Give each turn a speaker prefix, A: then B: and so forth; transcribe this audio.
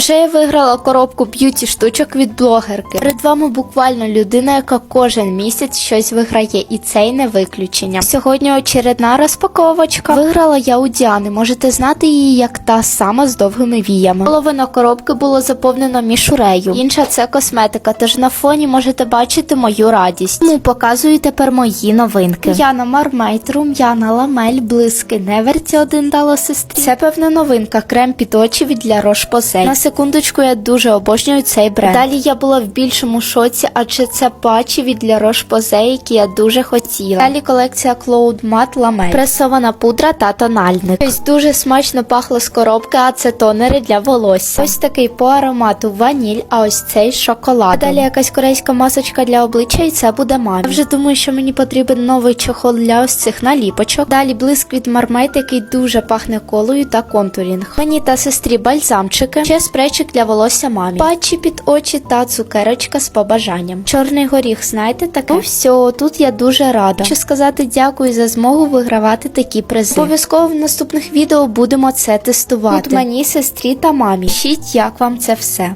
A: Вже я виграла коробку б'юті штучок від блогерки. Перед вами буквально людина, яка кожен місяць щось виграє, і цей не виключення. Сьогодні очередна розпаковочка. Виграла я у Діани. Можете знати її як та сама з довгими віями. Половина коробки було заповнено мішурею. Інша це косметика. Тож на фоні можете бачити мою радість. Тому показую тепер мої новинки. Яна Мармейт, рум'яна, ламель, блиски, неверці один дало сестрі. Це певна новинка. Крем під очі від для Рош Посей. На секундочку я дуже обожнюю цей бренд. Далі я була в більшому шоці, адже це патчі від для Посей, які я дуже хотіла. Далі колекція Cloud Matte Lamel. Пресована пудра та тональник. Ось дуже смачно пахло з коробки, а це тонери для волосся. Ось такий по аромату ваніль, а ось цей шоколад. Далі якась корейська масочка для обличчя, і це буде мамі. Я вже думаю, що мені потрібен новий чохол для ось цих наліпочок. Далі блиск від Мармейт, який дуже пахне колою та контурінг. Мені та сестрі бальзамчики, ще спрейчик для волосся мамі. Патчі під очі та цукерочка з побажанням. Чорний горіх, знаєте таке? Ну все, тут я дуже рада. Хочу сказати дякую за змогу вигравати такі призи. Обов'язково в наступних відео будемо це тестувати. Тут мені, сестрі та мамі. Пишіть, як вам це все.